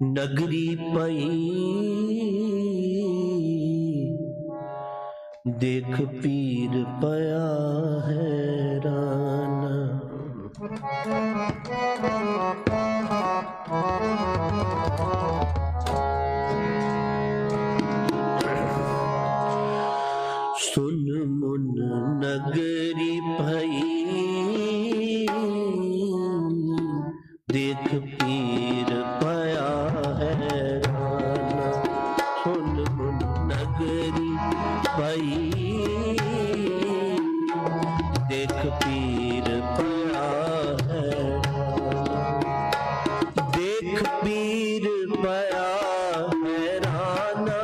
ਨਗਰੀ ਪਈ। ਦੇਖ ਪੀਰ ਪਿਆ ਹੈਰਾਨ ਸੁਨ ਮੁਨ ਨਗਰੀ ਦੇਖ ਪੀਰ ਪਿਆ ਹੈ। ਦੇਖ ਪੀਰ ਪਿਆ ਹੈਰਾਨਾ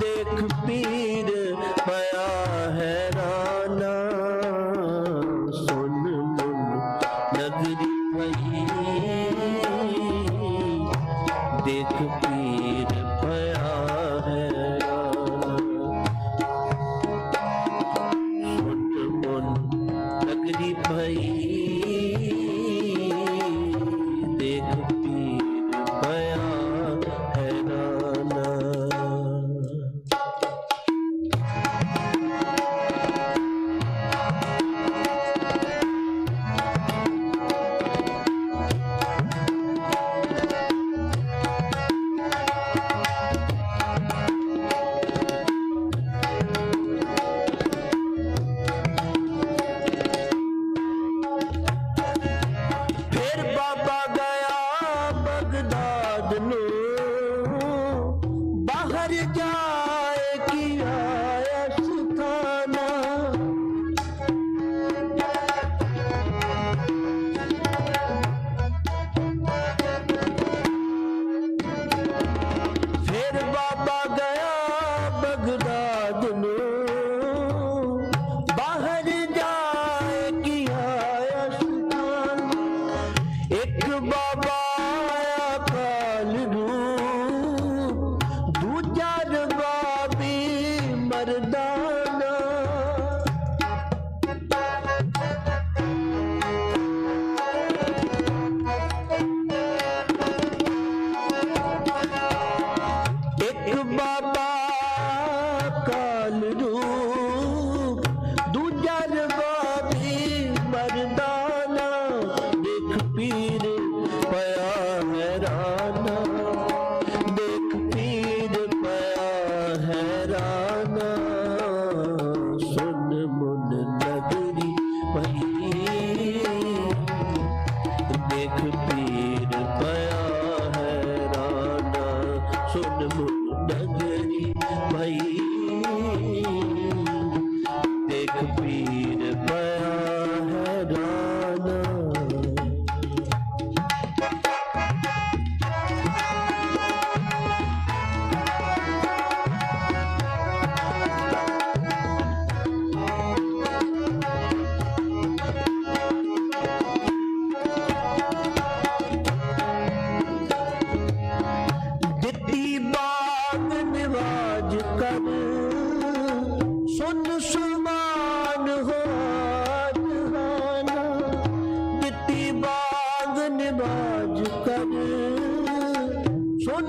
ਦੇਖ ਪੀਰ ਪਿਆ ਹੈਰਾਨਾ ਸੁਨ ਮੁਨ ਨਗਰੀ ਪਈ ਦੇਖ ਪੀਰ ਬਾਹਰ ਜਾਏ ਕੀ ਆਇਆ ਸੁਥਾਨਾ ਫਿਰ ਬਾਬਾ ਗਿਆ ਬਗਦਾਦ ਨੂੰ ਬਾਹਰ ਜਾਏ ਕੀ ਆਇਆ ਸੁਥਾਨਾ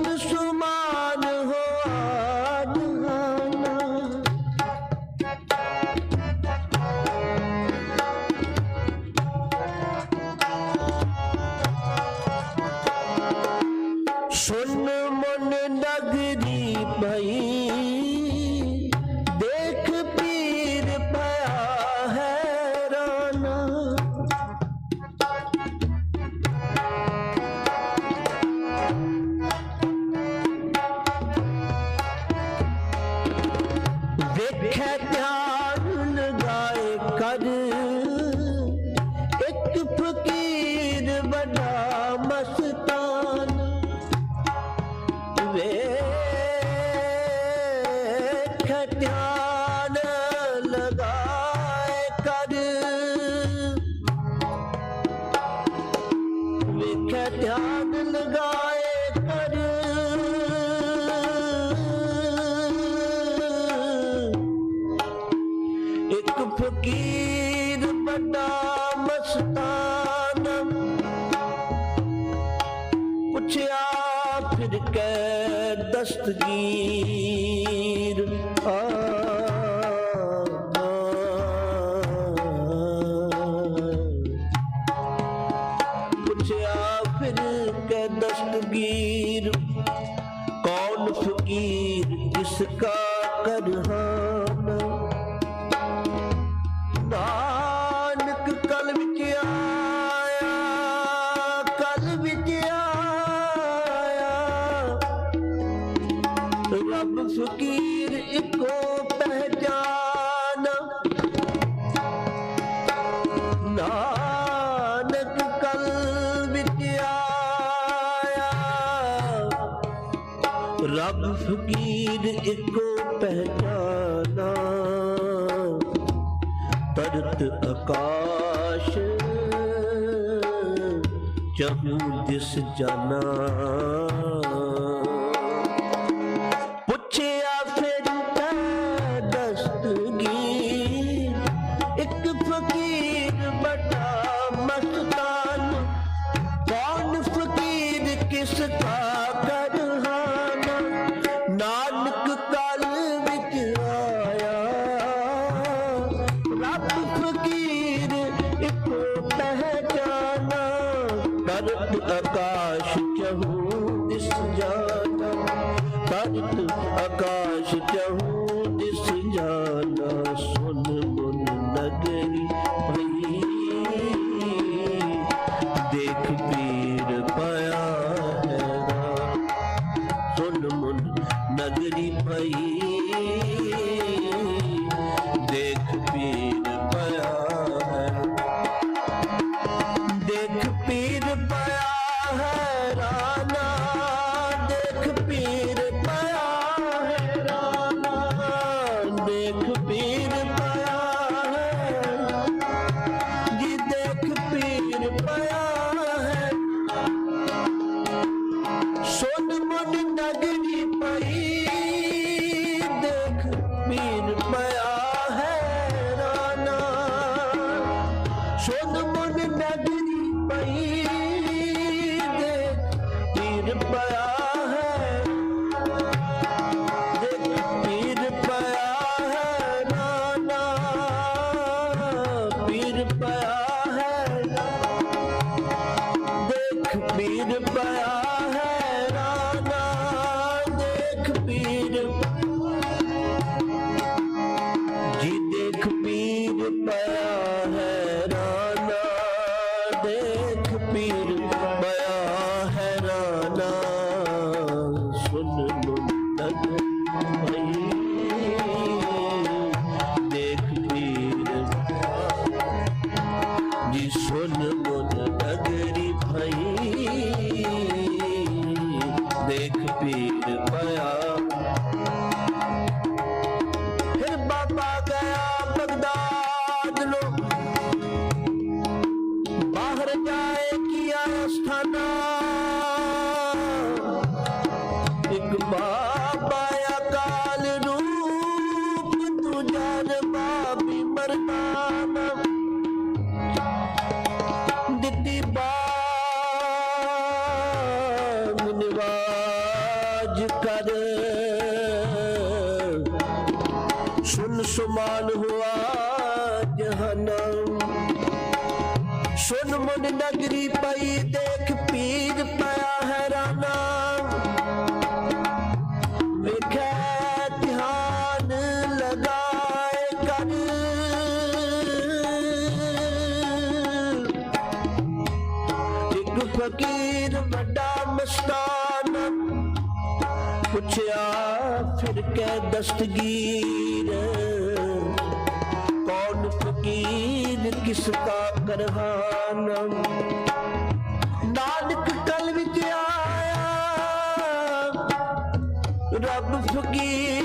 ਸੁਨ ਧਿਆਨ ਲਗਾਏ ਕਰ। ਵੇਖੇ ਧਿਆਨ ਲਗਾਏ ਕਰ। ਇੱਕ ਫਕੀਰ ਬੜਾ ਮਸਤਾਨ। ਪੁੱਛਿਆ, ਫਿਰ ਕੇ ਦਸਤਗੀ kakadu ਰੱਬ ਫਕੀਰ ਇੱਕੋ ਪਹਿਚਾਨਾ। ਤਰਤ ਆਕਾਸ਼ ਚਹੂ ਦਿਸ ਜਾਨਾ। எப்ப सुन सुमान हुआ जहनम सुन मुन नगरी पई देख पीर पया हैराना विखे ध्यान लगाए कर एक फकीर बड़ा मस्तान पुछया ਕੇ ਦਸਤਗੀਰ। ਕੌਣ ਫਕੀਰ ਕਿਸ ਦਾ ਕਰਹਾਨਾ। ਨਾਨਕ ਕਲ ਵਿੱਚ ਆਇਆ ਰੱਬ ਫਕੀਰ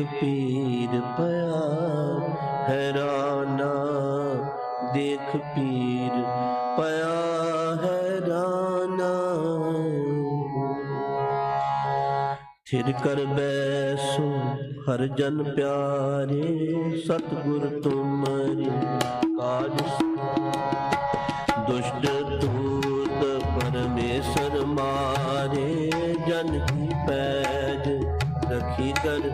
ਪੀਰ ਪਿਆ ਹੈਰਾਨਾ ਦੇਖ ਪੀਰ ਪਿਆ ਹੈਰਾਨਾ। ਥਿਰ ਕਰ ਬੈਸੋ ਹਰ ਜਨ ਪਿਆਰੇ, ਸਤਿਗੁਰ ਤੁਮਰੇ ਕਾਜ ਦੁਸ਼ਟ ਦੂਤ ਪਰਮੇਸ਼ਰ ਮਾਰੇ, ਜਨ ਕੀ ਪੈਜ ਰਖੀ ਕਰ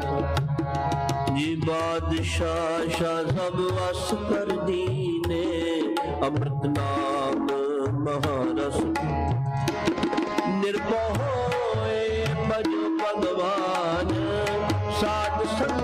ਬਾਦਸ਼ਾਹ ਸ਼ਾਹ ਸਭ ਵਸ ਕਰ ਦੀਨੇ ਅੰਮ੍ਰਿਤ ਨਾਮ ਮਹਾਰਸ। ਨਿਰਭਉ ਹੋਏ ਭਜੋ ਭਗਵਾਨ, ਸਾਧ ਸੰਗਤ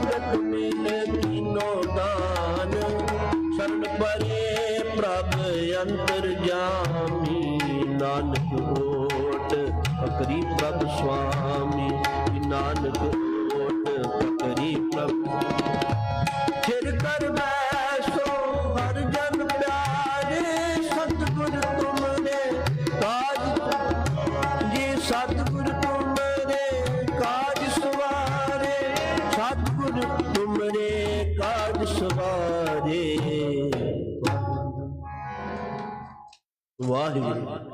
वाहिगुरु